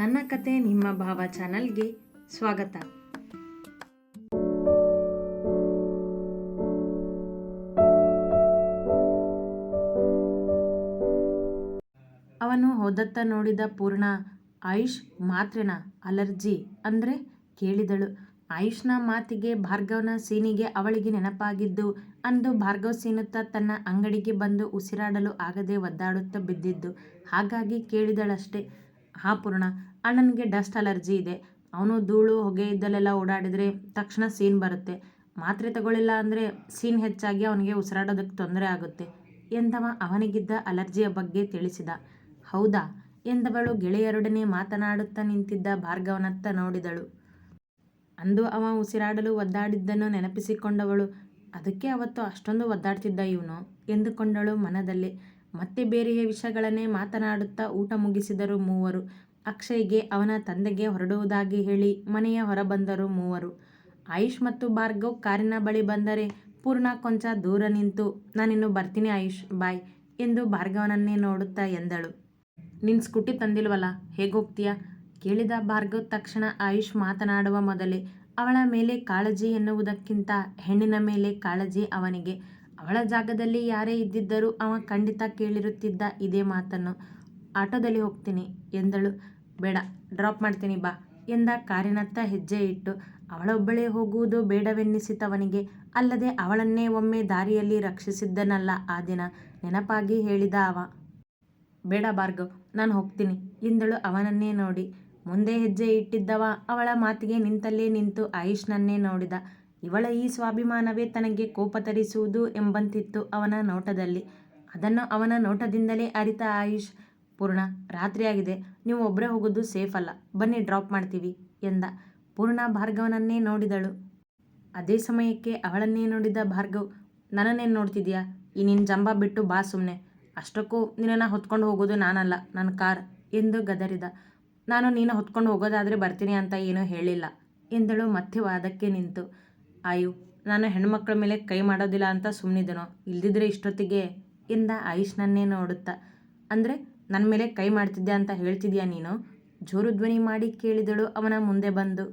ನನ್ನ ಕತೆ ನಿಮ್ಮ ಭಾವ ಚಾನಲ್ಗೆ ಸ್ವಾಗತ. ಅವನು ಹೋದತ್ತ ನೋಡಿದ ಪೂರ್ಣ ಆಯುಷ್ ಮಾತ್ರೆನ ಅಲರ್ಜಿ ಅಂದರೆ ಕೇಳಿದಳು. ಆಯುಷ್ನ ಮಾತಿಗೆ ಭಾರ್ಗವನ ಸೀನಿಗೆ ಅವಳಿಗೆ ನೆನಪಾಗಿದ್ದು ಅಂದು ಭಾರ್ಗವ್ ಸೀನುತ್ತಾ ತನ್ನ ಅಂಗಡಿಗೆ ಬಂದು ಉಸಿರಾಡಲು ಆಗದೆ ಒದ್ದಾಡುತ್ತಾ ಬಿದ್ದಿದ್ದು. ಹಾಗಾಗಿ ಕೇಳಿದಳಷ್ಟೇ. ಹಾ ಪೂರ್ಣ, ಅಣ್ಣನಿಗೆ ಡಸ್ಟ್ ಅಲರ್ಜಿ ಇದೆ. ಅವನು ಧೂಳು, ಹೊಗೆ ಇದ್ದಲ್ಲೆಲ್ಲ ಓಡಾಡಿದರೆ ತಕ್ಷಣ ಸೀನ್ ಬರುತ್ತೆ. ಮಾತ್ರೆ ತಗೊಳ್ಳಿಲ್ಲ ಅಂದರೆ ಸೀನ್ ಹೆಚ್ಚಾಗಿ ಅವನಿಗೆ ಉಸಿರಾಡೋದಕ್ಕೆ ತೊಂದರೆ ಆಗುತ್ತೆ. ಎಂದವ ಅವನಿಗಿದ್ದ ಅಲರ್ಜಿಯ ಬಗ್ಗೆ ತಿಳಿಸಿದ. ಹೌದಾ? ಎಂದವಳು ಗೆಳೆಯರೊಡನೆ ಮಾತನಾಡುತ್ತಾ ನಿಂತಿದ್ದ ಭಾರ್ಗವನತ್ತ ನೋಡಿದಳು. ಅಂದು ಅವ ಉಸಿರಾಡಲು ಒದ್ದಾಡಿದ್ದನ್ನು ನೆನಪಿಸಿಕೊಂಡವಳು. ಅದಕ್ಕೆ ಅವತ್ತು ಅಷ್ಟೊಂದು ಒದ್ದಾಡ್ತಿದ್ದ ಇವನು ಎಂದುಕೊಂಡಳು ಮನದಲ್ಲಿ. ಮತ್ತೆ ಬೇರೆಯ ವಿಷಯಗಳನ್ನೇ ಮಾತನಾಡುತ್ತಾ ಊಟ ಮುಗಿಸಿದರು ಮೂವರು. ಅಕ್ಷಯ್ಗೆ ಅವನ ತಂದೆಗೆ ಹೊರಡುವುದಾಗಿ ಹೇಳಿ ಮನೆಯ ಹೊರಬಂದರು ಮೂವರು. ಆಯುಷ್ ಮತ್ತು ಭಾರ್ಗವ್ ಕಾರಿನ ಬಳಿ ಬಂದರೆ ಪೂರ್ಣ ಕೊಂಚ ದೂರ ನಿಂತು, ನಾನಿನ್ನು ಬರ್ತೀನಿ ಆಯುಷ್, ಬಾಯ್ ಎಂದು ಭಾರ್ಗವನನ್ನೇ ನೋಡುತ್ತಾ ಎಂದಳು. ನಿನ್ನ ಸ್ಕೂಟಿ ತಂದಿಲ್ವಲ್ಲ ಹೇಗೆ ಹೋಗ್ತೀಯಾ ಕೇಳಿದ ಭಾರ್ಗವ್ ತಕ್ಷಣ ಆಯುಷ್ ಮಾತನಾಡುವ ಮೊದಲೇ, ಅವಳ ಮೇಲೆ ಕಾಳಜಿ ಎನ್ನುವುದಕ್ಕಿಂತ ಹೆಣ್ಣಿನ ಮೇಲೆ ಕಾಳಜಿ ಅವನಿಗೆ. ಅವಳ ಜಾಗದಲ್ಲಿ ಯಾರೇ ಇದ್ದಿದ್ದರೂ ಅವ ಖಂಡಿತ ಕೇಳಿರುತ್ತಿದ್ದ ಇದೇ ಮಾತನ್ನು. ಆಟೋದಲ್ಲಿ ಹೋಗ್ತೀನಿ ಎಂದಳು. ಬೇಡ, ಡ್ರಾಪ್ ಮಾಡ್ತೀನಿ ಬಾ ಎಂದ ಕಾರಿನತ್ತ ಹೆಜ್ಜೆ ಇಟ್ಟು. ಅವಳೊಬ್ಬಳೇ ಹೋಗುವುದು ಬೇಡವೆನ್ನಿಸಿತವನಿಗೆ. ಅಲ್ಲದೆ ಅವಳನ್ನೇ ಒಮ್ಮೆ ದಾರಿಯಲ್ಲಿ ರಕ್ಷಿಸಿದ್ದನಲ್ಲ ಆ ದಿನ. ನೆನಪಾಗಿ ಹೇಳಿದ ಅವ. ಬೇಡ ಭಾರ್ಗವ್, ನಾನು ಹೋಗ್ತೀನಿ ಎಂದಳು ಅವನನ್ನೇ ನೋಡಿ. ಮುಂದೆ ಹೆಜ್ಜೆ ಇಟ್ಟಿದ್ದವ ಅವಳ ಮಾತಿಗೆ ನಿಂತಲ್ಲೇ ನಿಂತು ಆಯುಷ್ನನ್ನೇ ನೋಡಿದ. ಇವಳ ಈ ಸ್ವಾಭಿಮಾನವೇ ತನಗೆ ಕೋಪ ತರಿಸುವುದು ಎಂಬಂತಿತ್ತು ಅವನ ನೋಟದಲ್ಲಿ. ಅದನ್ನು ಅವನ ನೋಟದಿಂದಲೇ ಅರಿತ ಆಯುಷ್, ಪೂರ್ಣ ರಾತ್ರಿಯಾಗಿದೆ ನೀವು ಒಬ್ಬರೇ ಹೋಗೋದು ಸೇಫ್ ಅಲ್ಲ. ಬನ್ನಿ ಡ್ರಾಪ್ ಮಾಡ್ತೀವಿ ಎಂದ. ಪೂರ್ಣ ಭಾರ್ಗವನನ್ನೇ ನೋಡಿದಳು. ಅದೇ ಸಮಯಕ್ಕೆ ಅವಳನ್ನೇ ನೋಡಿದ ಭಾರ್ಗವ್, ನನ್ನನ್ನೇನು ನೋಡ್ತಿದ್ಯಾ? ಈ ನಿನ್ನ ಜಂಬ ಬಿಟ್ಟು ಬಾ ಸುಮ್ಮನೆ ಅಷ್ಟಕ್ಕೂ ನಿನ್ನನ್ನು ಹೊತ್ಕೊಂಡು ಹೋಗೋದು ನಾನಲ್ಲ ನನ್ನ ಕಾರ್ ಎಂದು ಗದರಿದ. ನಾನು ನೀನು ಹೊತ್ಕೊಂಡು ಹೋಗೋದಾದರೆ ಬರ್ತೀನಿ ಅಂತ ಏನೂ ಹೇಳಿಲ್ಲ ಎಂದಳು ಮತ್ತೆ ವಾದಕ್ಕೆ ನಿಂತು. ಆಯು, ನಾನು ಹೆಣ್ಮಕ್ಳ ಮೇಲೆ ಕೈ ಮಾಡೋದಿಲ್ಲ ಅಂತ ಸುಮ್ಮನಿದ್ದನೋ ಇಲ್ದಿದ್ರೆ ಇಷ್ಟೊತ್ತಿಗೆ ಎಂದ ಆಯುಷ್ನನ್ನೇ ನೋಡುತ್ತಾ. ಅಂದರೆ ನನ್ನ ಮೇಲೆ ಕೈ ಮಾಡ್ತಿದ್ದೆ ಅಂತ ಹೇಳ್ತಿದ್ಯಾ ನೀನು? ಜೋರು ಧ್ವನಿ ಮಾಡಿ ಕೇಳಿದಳು ಅವನ ಮುಂದೆ ಬಂದು.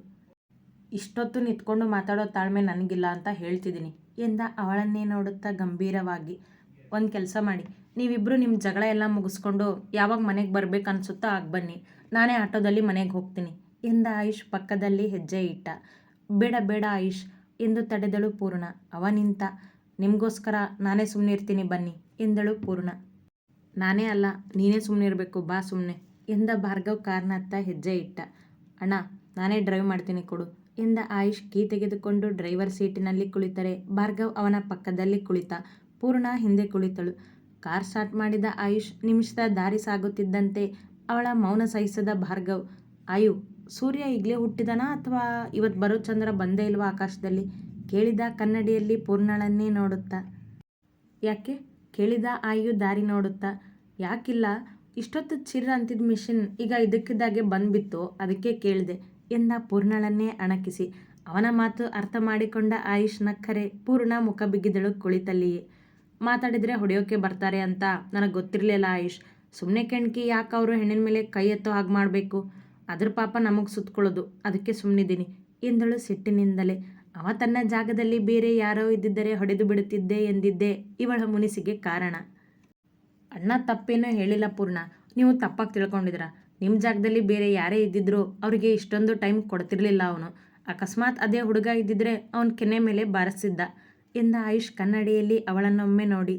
ಇಷ್ಟೊತ್ತು ನಿಂತ್ಕೊಂಡು ಮಾತಾಡೋ ತಾಳ್ಮೆ ನನಗಿಲ್ಲ ಅಂತ ಹೇಳ್ತಿದ್ದೀನಿ ಎಂದ ಅವಳನ್ನೇ ನೋಡುತ್ತಾ ಗಂಭೀರವಾಗಿ. ಒಂದು ಕೆಲಸ ಮಾಡಿ ನೀವಿಬ್ಬರು ನಿಮ್ಮ ಜಗಳ ಎಲ್ಲ ಮುಗಿಸ್ಕೊಂಡು ಯಾವಾಗ ಮನೆಗೆ ಬರ್ಬೇಕು ಅನ್ಸುತ್ತಾ ಆಗ ಬನ್ನಿ. ನಾನೇ ಆಟೋದಲ್ಲಿ ಮನೆಗೆ ಹೋಗ್ತೀನಿ, ಎಂದ ಆಯುಷ್ ಪಕ್ಕದಲ್ಲಿ ಹೆಜ್ಜೆ ಇಟ್ಟ. ಬೇಡ ಬೇಡ ಆಯುಷ್ ಎಂದು ತಡೆದಳು ಪೂರ್ಣ. ಅವ ನಿಂತ, ನಿಮಗೋಸ್ಕರ ನಾನೇ ಸುಮ್ಮನೆ ಇರ್ತೀನಿ ಬನ್ನಿ ಎಂದಳು ಪೂರ್ಣ. ನಾನೇ ಅಲ್ಲ, ನೀನೇ ಸುಮ್ಮನೆ ಇರಬೇಕು ಬಾ ಸುಮ್ಮನೆ ಎಂದ ಭಾರ್ಗವ್ ಕಾರ್ನತ್ತ ಹೆಜ್ಜೆ ಇಟ್ಟ. ಅಣ್ಣ, ನಾನೇ ಡ್ರೈವ್ ಮಾಡ್ತೀನಿ ಕೊಡು ಎಂದ ಆಯುಷ್ ಕೀ ತೆಗೆದುಕೊಂಡು ಡ್ರೈವರ್ ಸೀಟಿನಲ್ಲಿ ಕುಳಿತರೆ ಭಾರ್ಗವ್ ಅವನ ಪಕ್ಕದಲ್ಲಿ ಕುಳಿತ. ಪೂರ್ಣ ಹಿಂದೆ ಕುಳಿತಳು. ಕಾರ್ ಸ್ಟಾರ್ಟ್ ಮಾಡಿದ ಆಯುಷ್ ನಿಮಿಷದ ದಾರಿ ಸಾಗುತ್ತಿದ್ದಂತೆ ಅವಳ ಮೌನ ಸಹಿಸದ ಭಾರ್ಗವ್, ಆಯು ಸೂರ್ಯ ಈಗಲೇ ಹುಟ್ಟಿದನಾ ಅಥವಾ ಇವತ್ತು ಬರೋ ಚಂದ್ರ ಬಂದೇ ಇಲ್ವಾ ಆಕಾಶದಲ್ಲಿ? ಕೇಳಿದ ಕನ್ನಡಿಯಲ್ಲಿ ಪೂರ್ಣಳನ್ನೇ ನೋಡುತ್ತಾ? ಯಾಕೆ? ಕೇಳಿದ ಆಯು ದಾರಿ ನೋಡುತ್ತಾ? ಯಾಕಿಲ್ಲ? ಇಷ್ಟೊತ್ತು ಚಿರ್ರ ಅಂತಿದ್ದ ಮಿಷಿನ್ ಈಗ ಇದಕ್ಕಿದ್ದಾಗೆ ಬಂದ್ಬಿತ್ತು, ಅದಕ್ಕೆ ಕೇಳಿದೆ. ಎಂದ ಪೂರ್ಣಳನ್ನೇ ಅಣಕಿಸಿ. ಅವನ ಮಾತು ಅರ್ಥ ಮಾಡಿಕೊಂಡ ಆಯುಷ್ ನಕ್ಕರೆ ಪೂರ್ಣ ಮುಖ ಬಿಗಿದಳು ಕುಳಿತಲ್ಲಿಯೇ. ಮಾತಾಡಿದರೆ ಹೊಡೆಯೋಕೆ ಬರ್ತಾರೆ ಅಂತ? ನನಗೆ ಗೊತ್ತಿರಲಿಲ್ಲ ಆಯುಷ್. ಸುಮ್ಮನೆ ಕೆಣ್ಕಿ ಯಾಕೆ ಅವರು ಹೆಣ್ಣಿನ ಮೇಲೆ ಕೈ ಎತ್ತೋ ಹಾಗೆ ಮಾಡಬೇಕು? ಅದ್ರ ಪಾಪ ನಮಗೆ ಸುತ್ಕೊಳ್ಳೋದು. ಅದಕ್ಕೆ ಸುಮ್ಮನಿದ್ದೀನಿ ಎಂದಳು ಸಿಟ್ಟಿನಿಂದಲೇ. ಅವ ತನ್ನ ಜಾಗದಲ್ಲಿ ಬೇರೆ ಯಾರೋ ಇದ್ದಿದ್ದರೆ ಹೊಡೆದು ಬಿಡುತ್ತಿದ್ದೆ ಎಂದಿದ್ದೆ ಇವಳ ಮುನಿಸಿಗೆ ಕಾರಣ. ಅಣ್ಣ ತಪ್ಪೇನೋ ಹೇಳಿಲ್ಲ ಪೂರ್ಣ. ನೀವು ತಪ್ಪಾಗಿ ತಿಳ್ಕೊಂಡಿದ್ರ ನಿಮ್ಮ ಜಾಗದಲ್ಲಿ ಬೇರೆ ಯಾರೇ ಇದ್ದಿದ್ರು ಅವರಿಗೆ ಇಷ್ಟೊಂದು ಟೈಮ್ ಕೊಡ್ತಿರ್ಲಿಲ್ಲ ಅವನು. ಅಕಸ್ಮಾತ್ ಅದೇ ಹುಡುಗ ಇದ್ದಿದ್ರೆ ಅವನ ಕೆನೆ ಮೇಲೆ ಬಾರಿಸಿದ್ದ ಎಂದ ಆಯುಷ್ ಕನ್ನಡಿಯಲ್ಲಿ ಅವಳನ್ನೊಮ್ಮೆ ನೋಡಿ.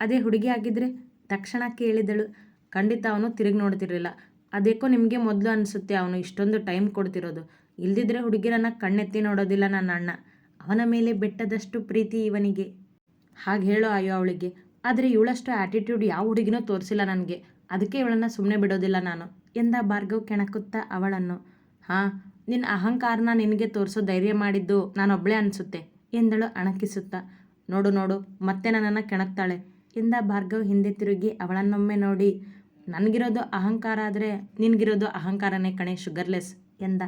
ಅದೇ ಹುಡುಗಿ ಆಗಿದ್ರೆ ತಕ್ಷಣ ಕೇಳಿದಳು. ಖಂಡಿತ ಅವನು ತಿರುಗಿ ನೋಡ್ತಿರಲಿಲ್ಲ. ಅದೇಕೋ ನಿಮಗೆ ಮೊದಲು ಅನಿಸುತ್ತೆ, ಅವನು ಇಷ್ಟೊಂದು ಟೈಮ್ ಕೊಡ್ತಿರೋದು. ಇಲ್ದಿದ್ರೆ ಹುಡುಗಿರನ್ನ ಕಣ್ಣೆತ್ತಿ ನೋಡೋದಿಲ್ಲ ನನ್ನ ಅಣ್ಣ. ಅವನ ಮೇಲೆ ಬೆಟ್ಟದಷ್ಟು ಪ್ರೀತಿ ಇವನಿಗೆ. ಹಾಗೆ ಹೇಳೋ ಅಯ್ಯೋ ಅವಳಿಗೆ. ಆದರೆ ಇವಳಷ್ಟು ಆ್ಯಟಿಟ್ಯೂಡ್ ಯಾವ ಹುಡುಗಿನೂ ತೋರಿಸಿಲ್ಲ ನನಗೆ. ಅದಕ್ಕೆ ಇವಳನ್ನು ಸುಮ್ಮನೆ ಬಿಡೋದಿಲ್ಲ ನಾನು. ಎಂದ ಭಾರ್ಗವ್ ಕೆಣಕುತ್ತಾ ಅವಳನ್ನು. ಹಾಂ ನಿನ್ನ ಅಹಂಕಾರನ ನಿನಗೆ ತೋರಿಸೋ ಧೈರ್ಯ ಮಾಡಿದ್ದು ನಾನೊಬ್ಬಳೇ ಅನಿಸುತ್ತೆ, ಎಂದಳು ಅಣಕಿಸುತ್ತಾ. ನೋಡು ನೋಡು, ಮತ್ತೆ ನನ್ನನ್ನು ಕೆಣಕ್ತಾಳೆ, ಎಂದ ಭಾರ್ಗವ್ ಹಿಂದೆ ತಿರುಗಿ ಅವಳನ್ನೊಮ್ಮೆ ನೋಡಿ ನನಗಿರೋದು ಅಹಂಕಾರ ಆದರೆ ನಿನಗಿರೋದು ಅಹಂಕಾರನೇ ಕಣೆ ಶುಗರ್ಲೆಸ್ ಎಂದ.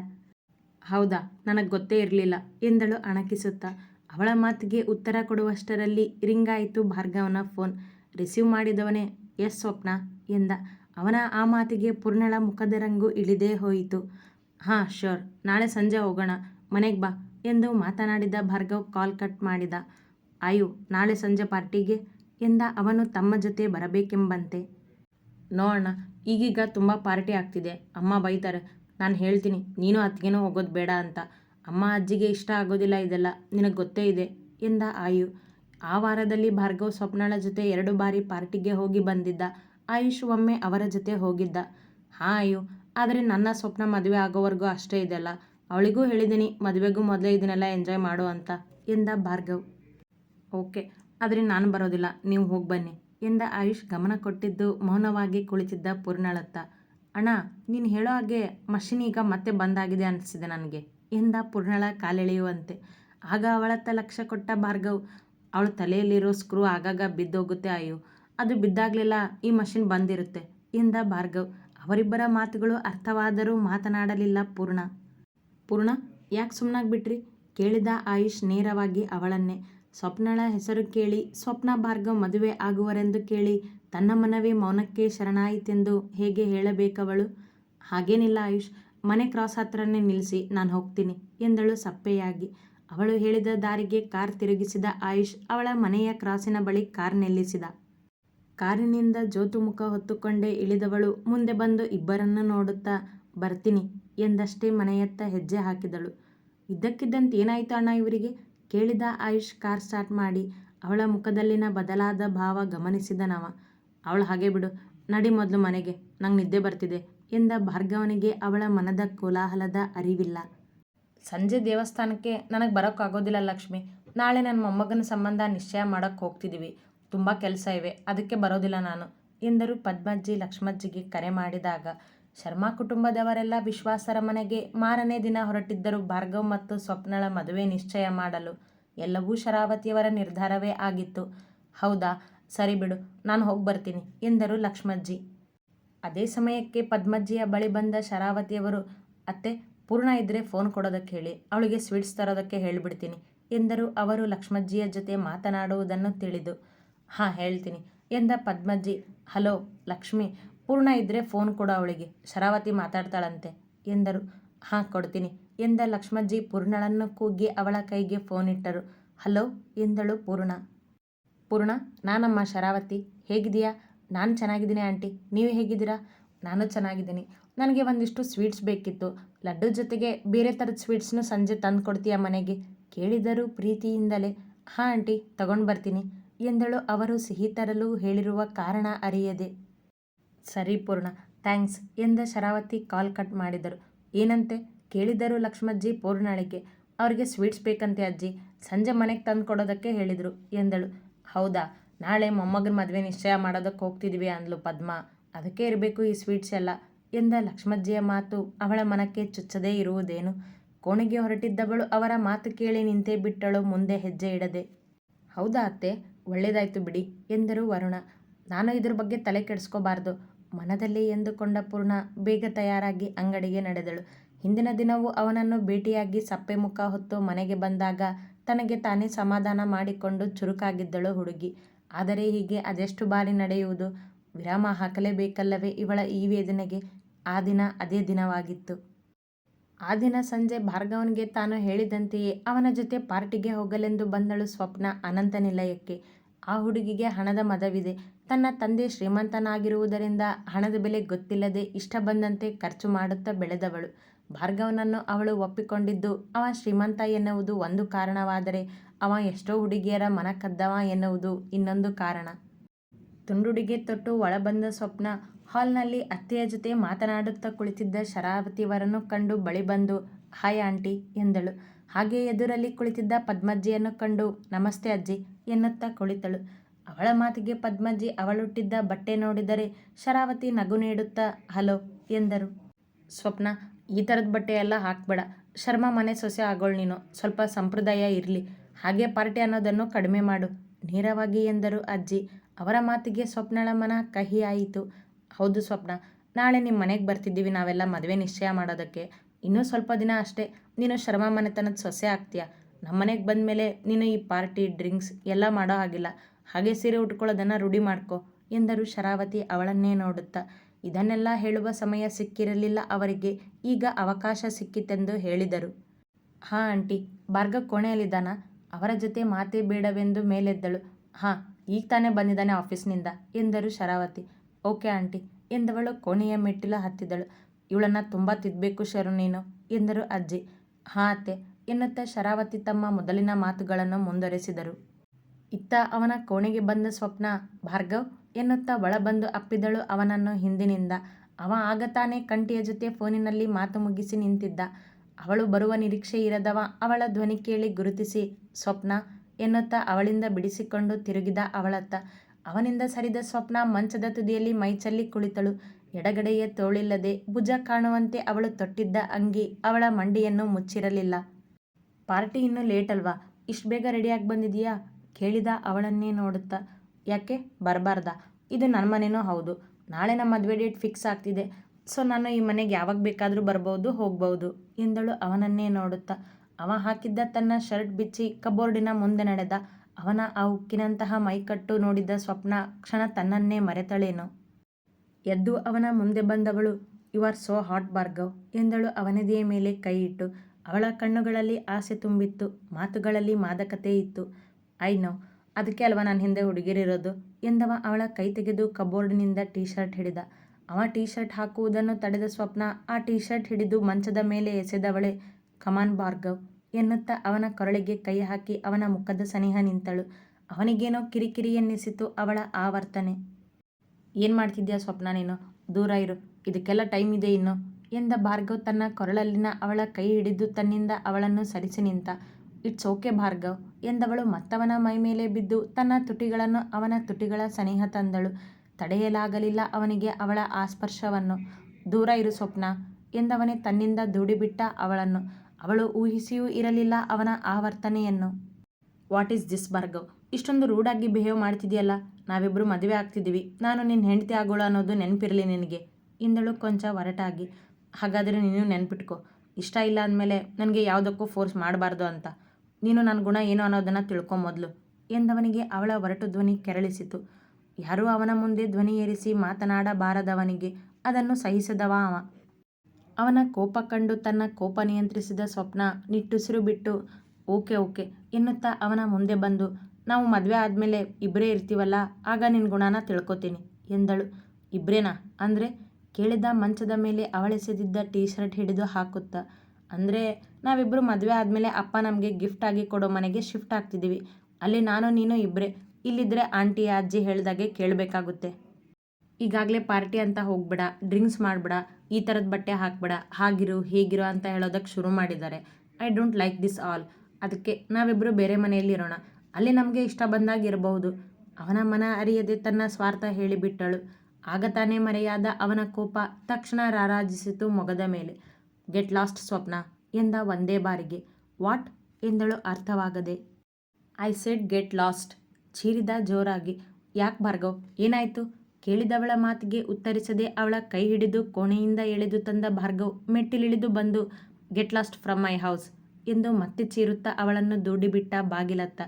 ಹೌದಾ, ನನಗೆ ಗೊತ್ತೇ ಇರಲಿಲ್ಲ, ಎಂದಳು ಅಣಕಿಸುತ್ತಾ. ಅವಳ ಮಾತಿಗೆ ಉತ್ತರ ಕೊಡುವಷ್ಟರಲ್ಲಿ ರಿಂಗಾಯಿತು ಭಾರ್ಗವನ ಫೋನ್. ರಿಸೀವ್ ಮಾಡಿದವನೇ, ಎಸ್ ಸ್ವಪ್ನ, ಎಂದ. ಅವನ ಆ ಮಾತಿಗೆ ಪೂರ್ಣಳ ಮುಖದ ರಂಗು ಇಳಿದೇ ಹೋಯಿತು. ಹಾಂ, ಶ್ಯೂರ್, ನಾಳೆ ಸಂಜೆ ಹೋಗೋಣ, ಮನೆಗೆ ಬಾ, ಎಂದು ಮಾತನಾಡಿದ ಭಾರ್ಗವ್ ಕಾಲ್ ಕಟ್ ಮಾಡಿದ. ಆಯು ನಾಳೆ ಸಂಜೆ ಪಾರ್ಟಿಗೆ, ಎಂದ ಅವನು ತಮ್ಮ ಜೊತೆ ಬರಬೇಕೆಂಬಂತೆ. ನೋ ಅಣ್ಣ, ಈಗೀಗ ತುಂಬ ಪಾರ್ಟಿ ಆಗ್ತಿದೆ. ಅಮ್ಮ ಬೈತಾರೆ. ನಾನು ಹೇಳ್ತೀನಿ, ನೀನು ಅತ್ತಿಗೆನೂ ಹೋಗೋದು ಬೇಡ ಅಂತ. ಅಮ್ಮ ಅಜ್ಜಿಗೆ ಇಷ್ಟ ಆಗೋದಿಲ್ಲ ಇದೆಲ್ಲ, ನಿನಗೆ ಗೊತ್ತೇ ಇದೆ ಎಂದ ಆಯು. ಆ ವಾರದಲ್ಲಿ ಭಾರ್ಗವ್ ಸ್ವಪ್ನಳ ಜೊತೆ ಎರಡು ಬಾರಿ ಪಾರ್ಟಿಗೆ ಹೋಗಿ ಬಂದಿದ್ದ. ಆಯುಷ್ ಒಮ್ಮೆ ಅವರ ಜೊತೆ ಹೋಗಿದ್ದ. ಹಾಂ ಆಯು, ಆದರೆ ನನ್ನ ಸ್ವಪ್ನ ಮದುವೆ ಆಗೋವರೆಗೂ ಅಷ್ಟೇ ಇದೆಲ್ಲ. ಅವಳಿಗೂ ಹೇಳಿದ್ದೀನಿ ಮದುವೆಗೂ ಮೊದಲೇ ಇದನ್ನೆಲ್ಲ ಎಂಜಾಯ್ ಮಾಡು ಅಂತ ಎಂದ ಭಾರ್ಗವ್. ಓಕೆ, ಆದರೆ ನಾನು ಬರೋದಿಲ್ಲ, ನೀವು ಹೋಗಿ ಬನ್ನಿ. ಎಂದ ಆಯುಷ್ ಗಮನ ಕೊಟ್ಟಿದ್ದು ಮೌನವಾಗಿ ಕುಳಿತಿದ್ದ ಪೂರ್ಣಳತ್ತ ಅಣ್ಣ, ನೀನು ಹೇಳೋ ಹಾಗೆ ಮಷಿನ್ ಈಗ ಮತ್ತೆ ಬಂದಾಗಿದೆ ಅನಿಸಿದೆ ನನಗೆ, ಎಂದ ಪೂರ್ಣಳ ಕಾಲೆಳೆಯುವಂತೆ. ಆಗ ಅವಳತ್ತ ಲಕ್ಷ್ಯ ಕೊಟ್ಟ ಭಾರ್ಗವ್, ಅವಳ ತಲೆಯಲ್ಲಿರೋ ಸ್ಕ್ರೂ ಆಗಾಗ ಬಿದ್ದೋಗುತ್ತೆ ಆಯು ಅದು ಬಿದ್ದಾಗಲೆಲ್ಲ ಈ ಮಷಿನ್ ಬಂದಿರುತ್ತೆ, ಎಂದ ಭಾರ್ಗವ್. ಅವರಿಬ್ಬರ ಮಾತುಗಳು ಅರ್ಥವಾದರೂ ಮಾತನಾಡಲಿಲ್ಲ ಪೂರ್ಣ. ಪೂರ್ಣ, ಯಾಕೆ ಸುಮ್ಮನಾಗ್ಬಿಟ್ರಿ ಕೇಳಿದ ಆಯುಷ್ ನೇರವಾಗಿ ಅವಳನ್ನೇ. ಸ್ವಪ್ನಳ ಹೆಸರು ಕೇಳಿ, ಸ್ವಪ್ನ ಭಾರ್ಗ ಮದುವೆ ಆಗುವರೆಂದು ಕೇಳಿ, ತನ್ನ ಮನವೇ ಮೌನಕ್ಕೆ ಶರಣಾಯಿತೆಂದು ಹೇಗೆ ಹೇಳಬೇಕವಳು? ಹಾಗೇನಿಲ್ಲ ಆಯುಷ್, ಮನೆ ಕ್ರಾಸ್ ಹತ್ರನೇ ನಿಲ್ಲಿಸಿ ನಾನು ಹೋಗ್ತೀನಿ, ಎಂದಳು ಸಪ್ಪೆಯಾಗಿ. ಅವಳು ಹೇಳಿದ ದಾರಿಗೆ ಕಾರ್ ತಿರುಗಿಸಿದ ಆಯುಷ್ ಅವಳ ಮನೆಯ ಕ್ರಾಸಿನ ಬಳಿ ಕಾರ್ ನಿಲ್ಲಿಸಿದ. ಕಾರಿನಿಂದ ಜೋತುಮುಖ ಹೊತ್ತುಕೊಂಡೇ ಇಳಿದವಳು ಮುಂದೆ ಬಂದು ಇಬ್ಬರನ್ನು ನೋಡುತ್ತಾ, ಬರ್ತೀನಿ, ಎಂದಷ್ಟೇ ಮನೆಯತ್ತ ಹೆಜ್ಜೆ ಹಾಕಿದಳು. ಇದ್ದಕ್ಕಿದ್ದಂತೆ ಏನಾಯಿತು ಅಣ್ಣ ಇವರಿಗೆ? ಕೇಳಿದ ಆಯುಷ್ ಕಾರ್ ಸ್ಟಾರ್ಟ್ ಮಾಡಿ ಅವಳ ಮುಖದಲ್ಲಿನ ಬದಲಾದ ಭಾವ ಗಮನಿಸಿದನವ. ಅವಳು ಹಾಗೆ ಬಿಡು, ನಡಿ ಮೊದಲು ಮನೆಗೆ, ನಂಗೆ ನಿದ್ದೆ ಬರ್ತಿದೆ ಎಂದ ಭಾರ್ಗವನಿಗೆ ಅವಳ ಮನದ ಕೋಲಾಹಲದ ಅರಿವಿಲ್ಲ. ಸಂಜೆ ದೇವಸ್ಥಾನಕ್ಕೆ ನನಗೆ ಬರೋಕ್ಕಾಗೋದಿಲ್ಲ ಲಕ್ಷ್ಮಿ. ನಾಳೆ ನನ್ನ ಮೊಮ್ಮಗನ ಸಂಬಂಧ ನಿಶ್ಚಯ ಮಾಡೋಕ್ಕೆ ಹೋಗ್ತಿದ್ದೀವಿ ತುಂಬ ಕೆಲಸ ಇವೆ, ಅದಕ್ಕೆ ಬರೋದಿಲ್ಲ ನಾನು ಎಂದರು ಪದ್ಮಜ್ಜಿ ಲಕ್ಷ್ಮಜ್ಜಿಗೆ ಕರೆ ಮಾಡಿದಾಗ. ಶರ್ಮಾ ಕುಟುಂಬದವರೆಲ್ಲ ವಿಶ್ವಾಸರ ಮನೆಗೆ ಮಾರನೇ ದಿನ ಹೊರಟಿದ್ದರು ಭಾರ್ಗವ್ ಮತ್ತು ಸ್ವಪ್ನಳ ಮದುವೆ ನಿಶ್ಚಯ ಮಾಡಲು ಎಲ್ಲವೂ ಶರಾವತಿಯವರ ನಿರ್ಧಾರವೇ ಆಗಿತ್ತು. ಹೌದಾ? ಸರಿ ಬಿಡು, ನಾನು ಹೋಗಿ ಬರ್ತೀನಿ, ಎಂದರು ಲಕ್ಷ್ಮಜ್ಜಿ. ಅದೇ ಸಮಯಕ್ಕೆ ಪದ್ಮಜ್ಜಿಯ ಬಳಿ ಬಂದ ಶರಾವತಿಯವರು, ಅತ್ತೆ, ಪೂರ್ಣ ಇದ್ದರೆ ಫೋನ್ ಕೊಡೋದಕ್ಕೆ ಹೇಳಿ, ಅವಳಿಗೆ ಸ್ವೀಟ್ಸ್ ತರೋದಕ್ಕೆ ಹೇಳಿಬಿಡ್ತೀನಿ, ಎಂದರು ಅವರು ಲಕ್ಷ್ಮಜ್ಜಿಯ ಜೊತೆ ಮಾತನಾಡುವುದನ್ನು ತಿಳಿದು. ಹಾಂ, ಹೇಳ್ತೀನಿ, ಎಂದ ಪದ್ಮಜ್ಜಿ. ಹಲೋ, ಲಕ್ಷ್ಮಿ ಪೂರ್ಣ ಇದ್ದರೆ ಫೋನ್ ಕೊಡು ಅವಳಿಗೆ. ಶರಾವತಿ ಮಾತಾಡ್ತಾಳಂತೆ. ಎಂದರು. ಹಾಂ, ಕೊಡ್ತೀನಿ. ಎಂದ ಲಕ್ಷ್ಮಜ್ಜಿ ಪೂರ್ಣಳನ್ನು ಕೂಗಿ ಅವಳ ಕೈಗೆ ಫೋನ್ ಇಟ್ಟರು. ಹಲೋ, ಎಂದಳು ಪೂರ್ಣ. ಪೂರ್ಣ, ನಾನಮ್ಮ ಶರಾವತಿ. ಹೇಗಿದೆಯಾ ನಾನು ಚೆನ್ನಾಗಿದ್ದೀನಿ ಆಂಟಿ. ನೀವು ಹೇಗಿದ್ದೀರಾ? ನಾನು ಚೆನ್ನಾಗಿದ್ದೀನಿ. ನನಗೆ ಒಂದಿಷ್ಟು ಸ್ವೀಟ್ಸ್ ಬೇಕಿತ್ತು. ಲಡ್ಡು ಜೊತೆಗೆ ಬೇರೆ ಥರದ ಸ್ವೀಟ್ಸ್ನು ಸಂಜೆ ತಂದು ಕೊಡ್ತೀಯಾ ಮನೆಗೆ? ಕೇಳಿದರು ಪ್ರೀತಿಯಿಂದಲೇ. ಹಾಂ, ಆಂಟಿ, ತಗೊಂಡು ಬರ್ತೀನಿ. ಎಂದಳು. ಅವರು ಸಿಹಿ ತರಲು ಹೇಳಿರುವ ಕಾರಣ ಅರಿಯದೆ. ಸರಿ ಪೂರ್ಣ. ಥ್ಯಾಂಕ್ಸ್ ಎಂದ ಶರಾವತಿ ಕಾಲ್ ಕಟ್ ಮಾಡಿದರು. ಏನಂತೆ? ಕೇಳಿದರು ಲಕ್ಷ್ಮಜ್ಜಿ ಪೂರ್ಣಳಿಗೆ. ಅವರಿಗೆ ಸ್ವೀಟ್ಸ್ ಬೇಕಂತೆ ಅಜ್ಜಿ. ಸಂಜೆ ಮನೆಗೆ ತಂದು ಕೊಡೋದಕ್ಕೆ ಹೇಳಿದರು ಎಂದಳು. ಹೌದಾ? ನಾಳೆ ಮೊಮ್ಮಗನ ಮದುವೆ ನಿಶ್ಚಯ ಮಾಡೋದಕ್ಕೆ ಹೋಗ್ತಿದ್ವಿ ಅಂದ್ಲು ಪದ್ಮ. ಅದಕ್ಕೆ ಇರಬೇಕು ಈ ಸ್ವೀಟ್ಸ್ ಎಲ್ಲ ಎಂದ ಲಕ್ಷ್ಮಜ್ಜಿಯ ಮಾತು. ಅವಳ ಮನಕ್ಕೆ ಚುಚ್ಚದೇ ಇರುವುದೇನು? ಕೋಣೆಗೆ ಹೊರಟಿದ್ದವಳು ಅವರ ಮಾತು ಕೇಳಿ ನಿಂತೇ ಬಿಟ್ಟಳು ಮುಂದೆ ಹೆಜ್ಜೆ ಇಡದೆ. ಹೌದಾ ಅತ್ತೆ? ಒಳ್ಳೆಯದಾಯ್ತು ಬಿಡಿ ಎಂದರು ವರುಣ. ನಾನು ಇದ್ರ ಬಗ್ಗೆ ತಲೆ ಕೆಡಿಸ್ಕೋಬಾರ್ದು. ಮನದಲ್ಲಿ ಎಂದುಕೊಂಡ ಪೂರ್ಣ ಬೇಗ ತಯಾರಾಗಿ ಅಂಗಡಿಗೆ ನಡೆದಳು. ಹಿಂದಿನ ದಿನವೂ ಅವನನ್ನು ಭೇಟಿಯಾಗಿ ಸಪ್ಪೆ ಮುಖ ಹೊತ್ತು ಮನೆಗೆ ಬಂದಾಗ ತನಗೆ ತಾನೇ ಸಮಾಧಾನ ಮಾಡಿಕೊಂಡು ಚುರುಕಾಗಿದ್ದಳು ಹುಡುಗಿ. ಆದರೆ ಹೀಗೆ ಅದೆಷ್ಟು ಬಾರಿ ನಡೆಯುವುದು? ವಿರಾಮ ಹಾಕಲೇಬೇಕಲ್ಲವೇ ಇವಳ ಈ ವೇದನೆಗೆ? ಆ ದಿನ ಅದೇ ದಿನವಾಗಿತ್ತು. ಆ ದಿನ ಸಂಜೆ ಭಾರ್ಗವನಿಗೆ ತಾನು ಹೇಳಿದಂತೆಯೇ ಅವನ ಜೊತೆ ಪಾರ್ಟಿಗೆ ಹೋಗಲೆಂದು ಬಂದಳು ಸ್ವಪ್ನ ಅನಂತ ನಿಲಯಕ್ಕೆ. ಆ ಹುಡುಗಿಗೆ ಹಣದ ಮದವಿದೆ. ತನ್ನ ತಂದೆ ಶ್ರೀಮಂತನಾಗಿರುವುದರಿಂದ ಹಣದ ಬೆಲೆ ಗೊತ್ತಿಲ್ಲದೆ ಇಷ್ಟ ಬಂದಂತೆ ಖರ್ಚು ಮಾಡುತ್ತಾ ಬೆಳೆದವಳು. ಭಾರ್ಗವನನ್ನು ಅವಳು ಒಪ್ಪಿಕೊಂಡಿದ್ದು, ಅವ ಶ್ರೀಮಂತ ಎನ್ನುವುದು ಒಂದು ಕಾರಣವಾದರೆ ಅವ ಎಷ್ಟೋ ಹುಡುಗಿಯರ ಮನ ಕದ್ದವ ಎನ್ನುವುದು ಇನ್ನೊಂದು ಕಾರಣ. ತುಂಡುಡಿಗೆ ತೊಟ್ಟು ಒಳಬಂದ ಸ್ವಪ್ನ, ಹಾಲ್ನಲ್ಲಿ ಅತ್ತೆಯ ಜೊತೆ ಮಾತನಾಡುತ್ತಾ ಕುಳಿತಿದ್ದ ಶರಾವತಿಯವರನ್ನು ಕಂಡು ಬಳಿ ಬಂದು, ಹಾಯ್ ಆಂಟಿ ಎಂದಳು. ಹಾಗೆ ಎದುರಲ್ಲಿ ಕುಳಿತಿದ್ದ ಪದ್ಮಜ್ಜಿಯನ್ನು ಕಂಡು, ನಮಸ್ತೆ ಅಜ್ಜಿ ಎನ್ನುತ್ತಾ ಕುಳಿತಳು. ಅವಳ ಮಾತಿಗೆ ಪದ್ಮಜ್ಜಿ ಅವಳುಟ್ಟಿದ್ದ ಬಟ್ಟೆ ನೋಡಿದರೆ ಶರಾವತಿ ನಗು ನೀಡುತ್ತಾ, ಹಲೋ ಎಂದರು. ಸ್ವಪ್ನ, ಈ ಥರದ ಬಟ್ಟೆ ಎಲ್ಲ ಹಾಕ್ಬೇಡ. ಶರ್ಮ ಮನೆ ಸೊಸೆ ಆಗೋಳು ನೀನು. ಸ್ವಲ್ಪ ಸಂಪ್ರದಾಯ ಇರಲಿ. ಹಾಗೆ ಪಾರ್ಟಿ ಅನ್ನೋದನ್ನು ಕಡಿಮೆ ಮಾಡು. ನೇರವಾಗಿ ಎಂದರು ಅಜ್ಜಿ. ಅವರ ಮಾತಿಗೆ ಸ್ವಪ್ನಳ ಮನ ಕಹಿಯಾಯಿತು ಹೌದು ಸ್ವಪ್ನ. ನಾಳೆ ನಿಮ್ಮ ಮನೆಗೆ ಬರ್ತಿದ್ದೀವಿ. ನಾವೆಲ್ಲ ಮದುವೆ ನಿಶ್ಚಯ ಮಾಡೋದಕ್ಕೆ. ಇನ್ನೂ ಸ್ವಲ್ಪ ದಿನ ಅಷ್ಟೇ. ನೀನು ಶರ್ಮ ಮನೆತನದ ಸೊಸೆ ಆಗ್ತೀಯ? ನಮ್ಮ ಮನೆಗೆ ಬಂದಮೇಲೆ ನೀನು ಈ ಪಾರ್ಟಿ, ಡ್ರಿಂಕ್ಸ್ ಎಲ್ಲ ಮಾಡೋ ಹಾಗಿಲ್ಲ. ಹಾಗೆ ಸೀರೆ ಉಟ್ಕೊಳ್ಳೋದನ್ನು ರೂಢಿ ಮಾಡ್ಕೊ ಎಂದರು ಶರಾವತಿ ಅವಳನ್ನೇ ನೋಡುತ್ತಾ. ಇದನ್ನೆಲ್ಲ ಹೇಳುವ ಸಮಯ ಸಿಕ್ಕಿರಲಿಲ್ಲ ಅವರಿಗೆ. ಈಗ ಅವಕಾಶ ಸಿಕ್ಕಿತೆಂದು ಹೇಳಿದರು. ಹಾಂ, ಆಂಟಿ ಬಾರ್ಗ ಕೋಣೆಯಲ್ಲಿದ್ದಾನ? ಅವರ ಜೊತೆ ಮಾತೇ ಬೇಡವೆಂದು ಮೇಲೆದ್ದಳು. ಹಾಂ, ಈಗ ತಾನೇ ಬಂದಿದ್ದಾನೆ ಆಫೀಸ್ನಿಂದ ಎಂದರು ಶರಾವತಿ. ಓಕೆ, ಆಂಟಿ ಎಂದವಳು ಕೋಣೆಯ ಮೆಟ್ಟಿಲು ಹತ್ತಿದಳು. ಇವಳನ್ನು ತುಂಬ ತಿದ್ದಬೇಕು ಶರು ನೀನು ಎಂದರು ಅಜ್ಜಿ. ಹಾಂ, ಅತ್ತೆ ಎನ್ನುತ್ತಾ ಶರಾವತಿ ತಮ್ಮ ಮೊದಲಿನ ಮಾತುಗಳನ್ನು ಮುಂದುವರೆಸಿದರು. ಇತ್ತ ಅವನ ಕೋಣೆಗೆ ಬಂದ ಸ್ವಪ್ನ, ಭಾರ್ಗವ್, ಎನ್ನುತ್ತಾ ಒಳ ಬಂದು ಅಪ್ಪಿದಳು ಅವನನ್ನು ಹಿಂದಿನಿಂದ. ಅವ ಆಗ ತಾನೇ ಕಂಠಿಯ ಜೊತೆ ಫೋನಿನಲ್ಲಿ ಮಾತು ಮುಗಿಸಿ ನಿಂತಿದ್ದ. ಅವಳು ಬರುವ ನಿರೀಕ್ಷೆ ಇರದವ ಅವಳ ಧ್ವನಿ ಕೇಳಿ ಗುರುತಿಸಿ, ಸ್ವಪ್ನ, ಎನ್ನುತ್ತಾ ಅವಳಿಂದ ಬಿಡಿಸಿಕೊಂಡು ತಿರುಗಿದ ಅವಳತ್ತ. ಅವನಿಂದ ಸರಿದ ಸ್ವಪ್ನ ಮಂಚದ ತುದಿಯಲ್ಲಿ ಮೈಚಲ್ಲಿ ಕುಳಿತಳು. ಎಡಗಡೆಯ ತೋಳಿಲ್ಲದೆ ಭುಜ ಕಾಣುವಂತೆ ಅವಳು ತೊಟ್ಟಿದ್ದ ಅಂಗಿ ಅವಳ ಮಂಡಿಯನ್ನು ಮುಚ್ಚಿರಲಿಲ್ಲ. ಪಾರ್ಟಿ ಇನ್ನೂ ಲೇಟ್ ಅಲ್ವಾ? ಇಷ್ಟು ಬೇಗ ರೆಡಿಯಾಗಿ ಬಂದಿದೀಯಾ? ಕೇಳಿದ ಅವಳನ್ನೇ ನೋಡುತ್ತಾ. ಯಾಕೆ? ಬರಬಾರ್ದ. ಇದು ನನ್ನ ಮನೆನೂ ಹೌದು. ನಾಳೆ ನಮ್ಮ ಮದುವೆ ಡೇಟ್ ಫಿಕ್ಸ್ ಆಗ್ತಿದೆ. ಸೊ ನಾನು ಈ ಮನೆಗೆ ಯಾವಾಗ ಬೇಕಾದರೂ ಬರ್ಬೋದು, ಹೋಗ್ಬೋದು, ಎಂದಳು ಅವನನ್ನೇ ನೋಡುತ್ತಾ. ಅವ ಹಾಕಿದ್ದ ತನ್ನ ಶರ್ಟ್ ಬಿಚ್ಚಿ ಕಬೋರ್ಡಿನ ಮುಂದೆ ನಡೆದ. ಅವನ ಆ ಉಕ್ಕಿನಂತಹ ಮೈಕಟ್ಟು ನೋಡಿದ ಸ್ವಪ್ನ ಕ್ಷಣ ತನ್ನನ್ನೇ ಮರೆತಳೇನು. ಎದ್ದು ಅವನ ಮುಂದೆ ಬಂದವಳು you are so hot Bhargav ಎಂದಳು ಅವನದೇ ಮೇಲೆ ಕೈ ಇಟ್ಟು. ಅವಳ ಕಣ್ಣುಗಳಲ್ಲಿ ಆಸೆ ತುಂಬಿತ್ತು, ಮಾತುಗಳಲ್ಲಿ ಮಾದಕತೆ ಇತ್ತು. ಐ ನೋ ಅದಕ್ಕೆ ಅಲ್ವಾ ನಾನು ಹಿಂದೆ ಹುಡುಗಿರಿರೋದು? ಎಂದವ ಅವಳ ಕೈ ತೆಗೆದು ಕಬೋರ್ಡ್ನಿಂದ ಟೀ ಶರ್ಟ್ ಹಿಡಿದ. ಅವ ಟೀ ಶರ್ಟ್ ಹಾಕುವುದನ್ನು ತಡೆದ ಸ್ವಪ್ನ ಆ ಟೀ ಶರ್ಟ್ ಹಿಡಿದು ಮಂಚದ ಮೇಲೆ ಎಸೆದವಳೆ ಕಮಾನ್ ಭಾರ್ಗವ್, ಎನ್ನುತ್ತಾ ಅವನ ಕೊರಳಿಗೆ ಕೈ ಹಾಕಿ ಅವನ ಮುಖದ ಸನಿಹ ನಿಂತಳು. ಅವನಿಗೇನೋ ಕಿರಿಕಿರಿ ಎನ್ನಿಸಿತು ಅವಳ ಆ ವರ್ತನೆ ಏನು ಮಾಡ್ತಿದ್ಯಾ ಸ್ವಪ್ನ ನೀನು? ದೂರ ಇರು, ಇದಕ್ಕೆಲ್ಲ ಟೈಮ್ ಇದೆ ಇನ್ನು. ಎಂದ ಭಾರ್ಗವ್ ತನ್ನ ಕೊರಳಲ್ಲಿನ ಅವಳ ಕೈ ಹಿಡಿದು ತನ್ನಿಂದ ಅವಳನ್ನು ಸರಿಸಿ ನಿಂತ, ಇಟ್ಸ್ ಓಕೆ ಭಾರ್ಗವ್ ಎಂದವಳು ಮತ್ತವನ ಮೈ ಮೇಲೆ ಬಿದ್ದು ತನ್ನ ತುಟಿಗಳನ್ನು ಅವನ ತುಟಿಗಳ ಸನಿಹ ತಂದಳು. ತಡೆಯಲಾಗಲಿಲ್ಲ ಅವನಿಗೆ ಅವಳ ಆಸ್ಪರ್ಶವನ್ನು. ದೂರ ಇರು ಸ್ವಪ್ನ ಎಂದವನೇ ತನ್ನಿಂದ ದೂಡಿಬಿಟ್ಟ ಅವಳನ್ನು. ಅವಳು ಊಹಿಸಿಯೂ ಇರಲಿಲ್ಲ ಅವನ ಆವರ್ತನೆಯನ್ನು. ವರ್ತನೆಯನ್ನು ವಾಟ್ ಈಸ್ ದಿಸ್ ಭಾರ್ಗವ್? ಇಷ್ಟೊಂದು ರೂಡಾಗಿ ಬಿಹೇವ್ ಮಾಡ್ತಿದೆಯಲ್ಲ ನಾವಿಬ್ಬರು ಮದುವೆ ಆಗ್ತಿದ್ದೀವಿ. ನಾನು ನಿನ್ನ ಹೆಂಡತಿ ಆಗೋಳು ಅನ್ನೋದು ನೆನಪಿರಲಿ ನಿನಗೆ ಎಂದಳು ಕೊಂಚ ಒರಟಾಗಿ. ಹಾಗಾದರೆ ನೀನು ನೆನ್ಪಿಟ್ಕೊ. ಇಷ್ಟ ಇಲ್ಲ ಅಂದಮೇಲೆ ನನಗೆ ಯಾವುದಕ್ಕೂ ಫೋರ್ಸ್ ಮಾಡಬಾರ್ದು ಅಂತ. ನೀನು ನನ್ನ ಗುಣ ಏನು ಅನ್ನೋದನ್ನು ತಿಳ್ಕೊ ಮೊದಲು. ಎಂದವನಿಗೆ ಅವಳ ಹೊರಟು ಧ್ವನಿ ಕೆರಳಿಸಿತು. ಯಾರೂ ಅವನ ಮುಂದೆ ಧ್ವನಿ ಏರಿಸಿ ಮಾತನಾಡಬಾರದವನಿಗೆ ಅದನ್ನು ಸಹಿಸದವ ಅವ. ಅವನ ಕೋಪ ಕಂಡು ತನ್ನ ಕೋಪ ನಿಯಂತ್ರಿಸಿದ ಸ್ವಪ್ನ ನಿಟ್ಟುಸಿರು ಬಿಟ್ಟು, ಓಕೆ ಓಕೆ, ಎನ್ನುತ್ತಾ ಅವನ ಮುಂದೆ ಬಂದು, ನಾವು ಮದುವೆ ಆದಮೇಲೆ ಇಬ್ಬರೇ ಇರ್ತೀವಲ್ಲ, ಆಗ ನಿನ್ನ ಗುಣನ ತಿಳ್ಕೊತೀನಿ, ಎಂದಳು. ಇಬ್ಬರೇನಾ ಅಂದರೆ ಕೇಳಿದ ಮಂಚದ ಮೇಲೆ ಅವಳೆಸೆದಿದ್ದ ಟೀ ಶರ್ಟ್ ಹಿಡಿದು ಹಾಕುತ್ತಾ, ಅಂದರೆ ನಾವಿಬ್ಬರು ಮದುವೆ ಆದಮೇಲೆ ಅಪ್ಪ ನಮಗೆ ಗಿಫ್ಟ್ ಆಗಿ ಕೊಡೋ ಮನೆಗೆ ಶಿಫ್ಟ್ ಆಗ್ತಿದ್ದೀವಿ ಅಲ್ಲಿ ನಾನು, ನೀನು ಇಬ್ಬರೇ ಇಲ್ಲಿದ್ದರೆ ಆಂಟಿ, ಅಜ್ಜಿ ಹೇಳ್ದಾಗೆ ಕೇಳಬೇಕಾಗುತ್ತೆ. ಈಗಾಗಲೇ ಪಾರ್ಟಿ ಅಂತ ಹೋಗ್ಬೇಡ, ಡ್ರಿಂಕ್ಸ್ ಮಾಡಬೇಡ, ಈ ಥರದ ಬಟ್ಟೆ ಹಾಕ್ಬೇಡ, ಹಾಗಿರು, ಹೀಗಿರು ಅಂತ ಹೇಳೋದಕ್ಕೆ ಶುರು ಮಾಡಿದ್ದಾರೆ. I don't like this all. ಅದಕ್ಕೆ ನಾವಿಬ್ಬರು ಬೇರೆ ಮನೆಯಲ್ಲಿ ಇರೋಣ. ಅಲ್ಲಿ ನಮಗೆ ಇಷ್ಟ ಬಂದಾಗ ಇರಬಹುದು. ಅವನ ಮನ ಅರಿಯದೆ ತನ್ನ ಸ್ವಾರ್ಥ ಹೇಳಿಬಿಟ್ಟಳು. ಆಗ ತಾನೇ ಮರೆಯಾದ ಅವನ ಕೋಪ ತಕ್ಷಣ ರಾರಾಜಿಸಿತು ಮೊಗದ ಮೇಲೆ. ಗೆಟ್ ಲಾಸ್ಟ್ ಸ್ವಪ್ನ ಎಂದ ಒಂದೇ ಬಾರಿಗೆ. ವಾಟ್? ಎಂದಳು ಅರ್ಥವಾಗದೆ. I said get lost. ಚೀರಿದ ಜೋರಾಗಿ. ಯಾಕೆ ಭಾರ್ಗವ್? ಏನಾಯಿತು? ಕೇಳಿದವಳ ಮಾತಿಗೆ ಉತ್ತರಿಸದೆ ಅವಳ ಕೈ ಹಿಡಿದು ಕೋಣೆಯಿಂದ ಎಳೆದು ತಂದ ಭಾರ್ಗವ್ ಮೆಟ್ಟಿಲಿಳಿದು ಬಂದು, get lost from my house ಎಂದು ಮತ್ತೆ ಚೀರುತ್ತಾ ಅವಳನ್ನು ದೂಡಿಬಿಟ್ಟ ಬಾಗಿಲತ್ತ.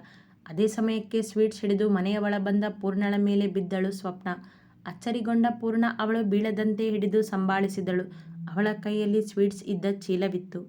ಅದೇ ಸಮಯಕ್ಕೆ ಸ್ವೀಟ್ಸ್ ಹಿಡಿದು ಮನೆಯ ಒಳ ಬಂದ ಪೂರ್ಣಳ ಮೇಲೆ ಬಿದ್ದಳು ಸ್ವಪ್ನ. ಅಚ್ಚರಿಗೊಂಡ ಪೂರ್ಣ ಅವಳು ಬೀಳದಂತೆ ಹಿಡಿದು ಸಂಭಾಳಿಸಿದಳು. ಅವಳ ಕೈಯಲ್ಲಿ ಸ್ವೀಟ್ಸ್ ಇದ್ದ ಚೀಲವಿತ್ತು.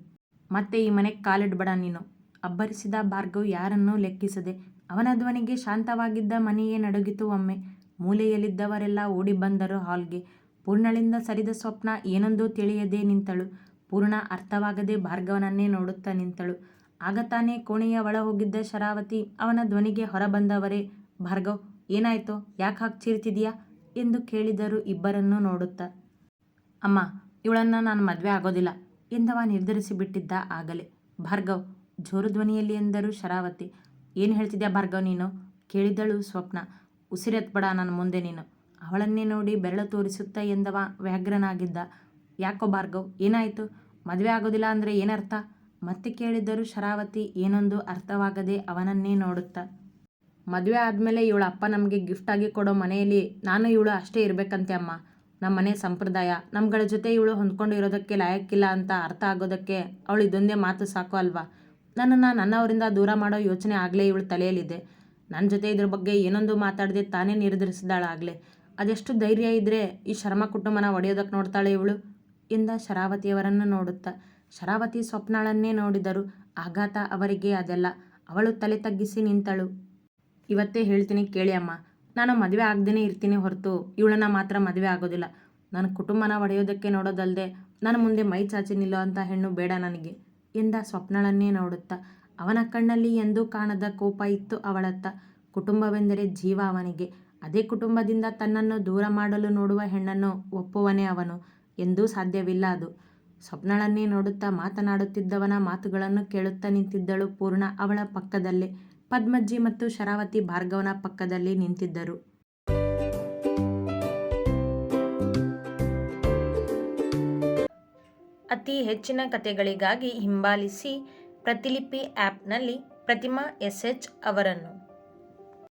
ಮತ್ತೆ ಈ ಮನೆಗೆ ಕಾಲಿಡ್ಬೇಡ ನೀನು. ಅಬ್ಬರಿಸಿದ ಭಾರ್ಗವ್ ಯಾರನ್ನೂ ಲೆಕ್ಕಿಸದೆ, ಅವನ ಧ್ವನಿಗೆ ಶಾಂತವಾಗಿದ್ದ ಮನೆಯೇ ನಡುಗಿತು ಒಮ್ಮೆ. ಮೂಲೆಯಲ್ಲಿದ್ದವರೆಲ್ಲ ಓಡಿ ಬಂದರು ಹಾಲ್ಗೆ. ಪೂರ್ಣಳಿಂದ ಸರಿದ ಸ್ವಪ್ನ ಏನೊಂದೋ ತಿಳಿಯದೆ ನಿಂತಳು. ಪೂರ್ಣ ಅರ್ಥವಾಗದೆ ಭಾರ್ಗವನನ್ನೇ ನೋಡುತ್ತಾ ನಿಂತಳು. ಆಗ ತಾನೇ ಕೋಣೆಯ ಒಳ ಹೋಗಿದ್ದ ಶರಾವತಿ ಅವನ ಧ್ವನಿಗೆ ಹೊರಬಂದವರೇ, ಭಾರ್ಗವ್, ಏನಾಯ್ತೋ? ಯಾಕೆ ಹಾಕಿ ಚೀರ್ತಿದೀಯಾ? ಎಂದು ಕೇಳಿದರು ಇಬ್ಬರನ್ನೂ ನೋಡುತ್ತಾ, ಅಮ್ಮ, ಇವಳನ್ನು ನಾನು ಮದುವೆ ಆಗೋದಿಲ್ಲ ಎಂದವ ನಿರ್ಧರಿಸಿಬಿಟ್ಟಿದ್ದ ಆಗಲೇ. ಭಾರ್ಗವ್, ಜೋರು ಧ್ವನಿಯಲ್ಲಿ ಎಂದರು ಶರಾವತಿ. ಏನು ಹೇಳ್ತಿದ್ಯಾ ಭಾರ್ಗವ್ ನೀನು? ಕೇಳಿದಳು ಸ್ವಪ್ನ. ಉಸಿರೆತ್ಬೇಡ ನನ್ನ ಮುಂದೆ ನೀನು. ಅವಳನ್ನೇ ನೋಡಿ ಬೆರಳು ತೋರಿಸುತ್ತಾ ಎಂದವ ವ್ಯಾಘ್ರನಾಗಿದ್ದ. ಯಾಕೋ ಭಾರ್ಗವ್, ಏನಾಯಿತು? ಮದುವೆ ಆಗೋದಿಲ್ಲ ಅಂದರೆ ಏನರ್ಥ? ಮತ್ತೆ ಕೇಳಿದ್ದರು ಶರಾವತಿ ಏನೊಂದು ಅರ್ಥವಾಗದೆ ಅವನನ್ನೇ ನೋಡುತ್ತಾ. ಮದುವೆ ಆದಮೇಲೆ ಇವಳ ಅಪ್ಪ ನಮಗೆ ಗಿಫ್ಟಾಗಿ ಕೊಡೋ ಮನೆಯಲ್ಲಿ ನಾನು ಇವಳು ಅಷ್ಟೇ ಇರಬೇಕಂತೆ ಅಮ್ಮ. ನಮ್ಮ ಮನೆ ಸಂಪ್ರದಾಯ. ನಮ್ಗಳ ಜೊತೆ ಇವಳು ಹೊಂದ್ಕೊಂಡು ಇರೋದಕ್ಕೆ ಲಾಯಕ್ಕಿಲ್ಲ ಅಂತ ಅರ್ಥ ಆಗೋದಕ್ಕೆ ಅವಳು ಇದೊಂದೇ ಮಾತು ಸಾಕು ಅಲ್ವಾ? ನನ್ನನ್ನು ನನ್ನವರಿಂದ ದೂರ ಮಾಡೋ ಯೋಚನೆ ಆಗಲೇ ಇವಳು ತಲೆಯಲ್ಲಿದೆ. ನನ್ನ ಜೊತೆ ಇದ್ರ ಬಗ್ಗೆ ಏನೊಂದು ಮಾತಾಡದೆ ತಾನೇ ನಿರ್ಧರಿಸಿದಾಳಾಗಲೇ ಅದೆಷ್ಟು ಧೈರ್ಯ ಇದ್ದರೆ ಈ ಶರ್ಮ ಕುಟುಂಬನ ಒಡೆಯೋದಕ್ಕೆ ನೋಡ್ತಾಳೆ ಇವಳು? ಎಂದ ಶರಾವತಿಯವರನ್ನು ನೋಡುತ್ತಾ. ಶರಾವತಿ ಸ್ವಪ್ನಾಳನ್ನೇ ನೋಡಿದರು ಆಘಾತ ಅವರಿಗೆ ಅದೆಲ್ಲ. ಅವಳು ತಲೆ ತಗ್ಗಿಸಿ ನಿಂತಳು. ಇವತ್ತೇ ಹೇಳ್ತೀನಿ ಕೇಳಿ ಅಮ್ಮ. ನಾನು ಮದುವೆ ಆಗ್ದೇ ಇರ್ತೀನಿ ಹೊರತು. ಇವಳನ್ನ ಮಾತ್ರ ಮದುವೆ ಆಗೋದಿಲ್ಲ. ನನ್ನ ಕುಟುಂಬನ ಒಡೆಯೋದಕ್ಕೆ ನೋಡೋದಲ್ಲದೆ ನನ್ನ ಮುಂದೆ ಮೈ ಚಾಚಿ ನಿಲ್ಲೋ ಅಂತ ಹೆಣ್ಣು ಬೇಡ ನನಗೆ. ಎಂದ ಸ್ವಪ್ನಳನ್ನೇ ನೋಡುತ್ತಾ. ಅವನ ಕಣ್ಣಲ್ಲಿ ಎಂದೂ ಕಾಣದ ಕೋಪ ಇತ್ತು ಅವಳತ್ತ. ಕುಟುಂಬವೆಂದರೆ ಜೀವ ಅವನಿಗೆ. ಅದೇ ಕುಟುಂಬದಿಂದ ತನ್ನನ್ನು ದೂರ ಮಾಡಲು ನೋಡುವ ಹೆಣ್ಣನ್ನು ಒಪ್ಪುವನೇ ಅವನು. ಎಂದೂ ಸಾಧ್ಯವಿಲ್ಲ ಅದು. ಸ್ವಪ್ನಳನ್ನೇ ನೋಡುತ್ತಾ ಮಾತನಾಡುತ್ತಿದ್ದವನ ಮಾತುಗಳನ್ನು ಕೇಳುತ್ತಾ ನಿಂತಿದ್ದಳು ಪೂರ್ಣ ಅವಳ ಪಕ್ಕದಲ್ಲೇ. ಪದ್ಮಜ್ಜಿ ಮತ್ತು ಶರಾವತಿ ಭಾರ್ಗವನ ಪಕ್ಕದಲ್ಲಿ ನಿಂತಿದ್ದರು. ಅತಿ ಹೆಚ್ಚಿನ ಕಥೆಗಳಿಗಾಗಿ ಹಿಂಬಾಲಿಸಿ ಪ್ರತಿಲಿಪಿ ಆ್ಯಪ್ನಲ್ಲಿ ಪ್ರತಿಮಾ ಎಸ್ ಎಚ್ ಅವರನ್ನು.